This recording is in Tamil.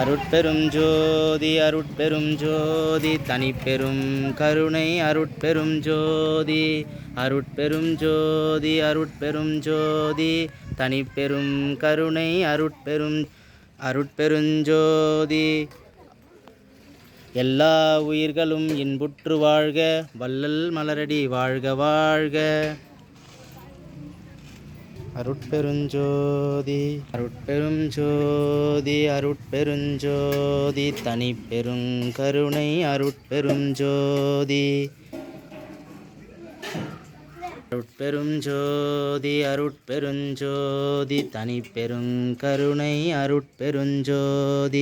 அருட்பெரும் ஜோதி அருட்பெரும் ஜோதி தனிப்பெரும் கருணை அருட்பெரும் ஜோதி அருட்பெரும் ஜோதி அருட்பெரும் ஜோதி தனிப்பெரும் கருணை அருட்பெரும் அருட்பெருஞ்சோதி எல்லா உயிர்களும் இன்புற்று வாழ்க வள்ளல் மலரடி வாழ்க வாழ்க. அருட்பெருஞ்சோதி. அருட்பெரும் ஜோதி அருட்பெருஞ்சோதி தனி பெருங்கருணை அருட்பெரும் ஜோதி அருட்பெரும் ஜோதி அருட்பெருஞ்சோதி தனி பெருங்கருணை அருட்பெருஞ்சோதி.